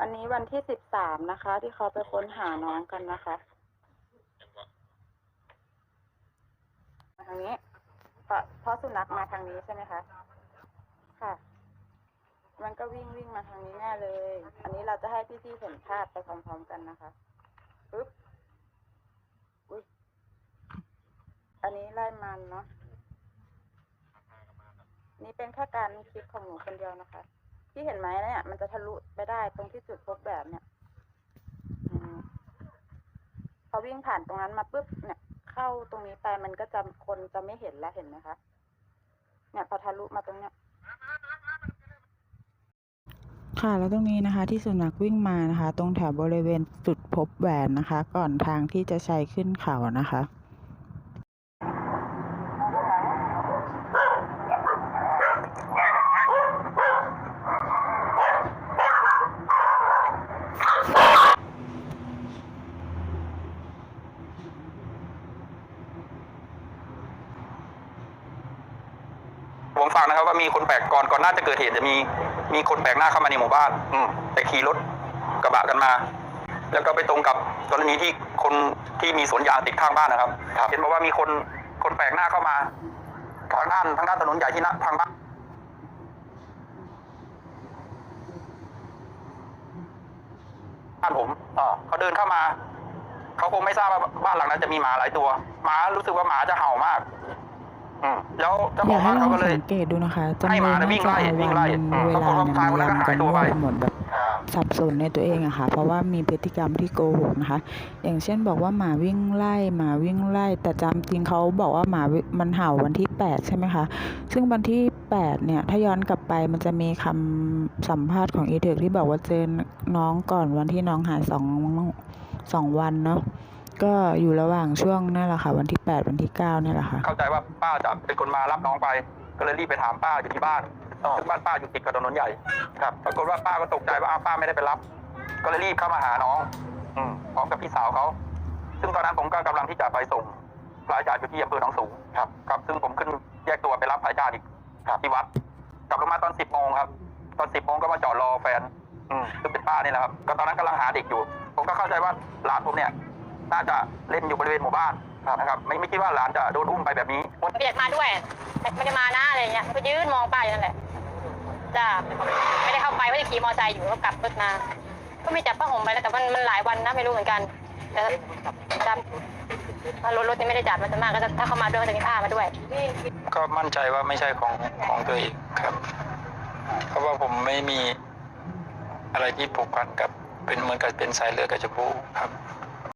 อันนี้วันที่สิบสามนะคะ ที่เขาไปค้นหาน้องกันนะคะมาทางนี้เพราะเพราะสุนัขมาทางนี้ใช่ไหมคะค่ะ มันก็วิ่งวิ่งมาทางนี้แน่เลย อันนี้เราจะให้พี่ๆเห็นภาพไปพร้อมๆกันนะคะปึ๊บอุ้ย อันนี้ไล่มันเนาะนี่เป็นแค่การคิดของหนูคนเดียวนะคะ ที่เห็นไหมเนี่ยมันจะทะลุไปได้ตรงที่จุดพบแบบเนี่ยอพอวิ่งผ่านตรงนั้นมาปุ๊บเนี่ย เข้าตรงนี้ไปมันก็จะคนจะไม่เห็นแล้วเห็นไหมคะเนี่ยพอทะลุมาตรงเนี้ยค่ะแล้วตรงนี้นะคะที่สุนัขวิ่งมานะคะ ตรงแถวบริเวณจุดพบแหวนนะคะ ก่อนทางที่จะใช้ขึ้นเขานะคะ ผมฟังนะครับว่ามีคนแปลกก่อนก่อนหน้าจะเกิดเหตุจะมีมีคนแปลกหน้าเข้ามาในหมู่บ้าน อืมไปขี่รถกระบะกันมา แล้วก็ไปตรงกับกรณีที่คนที่มีสวนยางติดข้างบ้านนะครับเห็นบอกว่ามีคนคนแปลกหน้าเข้ามาทางด้านทางด้านถนนใหญ่ที่หน้าทางบ้านบ้านผมเขาเดินเข้ามา เขาคงไม่ทราบว่าบ้านหลังนั้นจะมีหมาหลายตัว หมารู้สึกว่าหมาจะเห่ามาก อืมแล้วเจ้าขออยางกให้บ้านลอเขางก็เลย สังเกตดูนะคะจำให้เลยมาน่าแล้ววิ่งจะไล่เอาวิ่วังไล่นอืมเวลาเนี่ยปรากฏว่ามาแล้วก็ยำหากัยนตัวมั่ไปวหมดแบบสับสนในตัวเองอะค่ะ เพราะว่ามีพฤติกรรมที่โกหกนะคะ อย่างเช่นบอกว่าหมาวิ่งไล่หมาวิ่งไล่ แต่จำจริงเขาบอกว่าหมาวิมันเห่าวันที่ 8 ใช่ไหมคะ ซึ่งวันที่ 8 เนี่ย ถ้าย้อนกลับไปมันจะมีคำสัมภาษณ์ของอีเทอร์ที่บอกว่าเจอน้องก่อนวันที่น้องหายสองสองวันเนาะ ก็อยู่ระหว่างช่วงนั่นแหละค่ะ วันที่ 8 วันที่9เนี่ยแหละค่ะ เข้าใจว่าป้าจะเป็นคนมารับน้องไป ก็เลยรีบไปถามป้าอยู่ที่บ้านซึ่งบ้านป้าอยู่ติดกับถนนใหญ่ ครับ ปรากฏว่าป้าก็ตกใจว่าอ้าวป้าไม่ได้ไปรับ ก็เลยรีบเข้ามาหาน้องอืพร้อมกับพี่สาวเขา ซึ่งตอนนั้นผมก็กำลังที่จะไปส่งพระอาจารย์อยู่ที่อำเภอหนองสูงครับ ครับ ซึ่งผมขึ้นแยกตัวไปรับพระอาจารย์อีกครับที่วัด กลับลงมาตอนสิบโมงครับ ตอนสิบโมงก็มาจอดรอแฟน อืมซึ่งเป็นป้านี่แหละครับ ก็ตอนนั้นกำลังหาเด็กอยู่ ผมก็เข้าใจว่าหลานผมเนี่ย น่าจะเล่นอยู่บริเวณหมู่บ้านนะครับไม่ไม่คิดว่าหลานจะโดนอุ้มไปแบบนี้มันก็อยากมาด้วย ไม่ไม่ได้มานะอะไรเงี้ยมันก็ยืนมองป้าอยู่นั่นแหละจ้าไม่ได้เข้าไปว่าจะขี่มอเตอร์ไซค์อยู่ก็กลับรถมา ก็ไม่จับผ้าห่มไปแล้วแต่มันมันหลายวันนะไม่รู้เหมือนกันแต่จับถ้ารถรถนี่ไม่ได้จับมันจะมากก็จะถ้าเข้ามาด้วยก็จะมีผ้ามาด้วย ก็มั่นใจว่าไม่ใช่ของของตัวเองครับ เพราะว่าผมไม่มีอะไรที่ผูกพันกับเป็นเหมือนกับเป็นสายเลือดกับชมพู่ครับ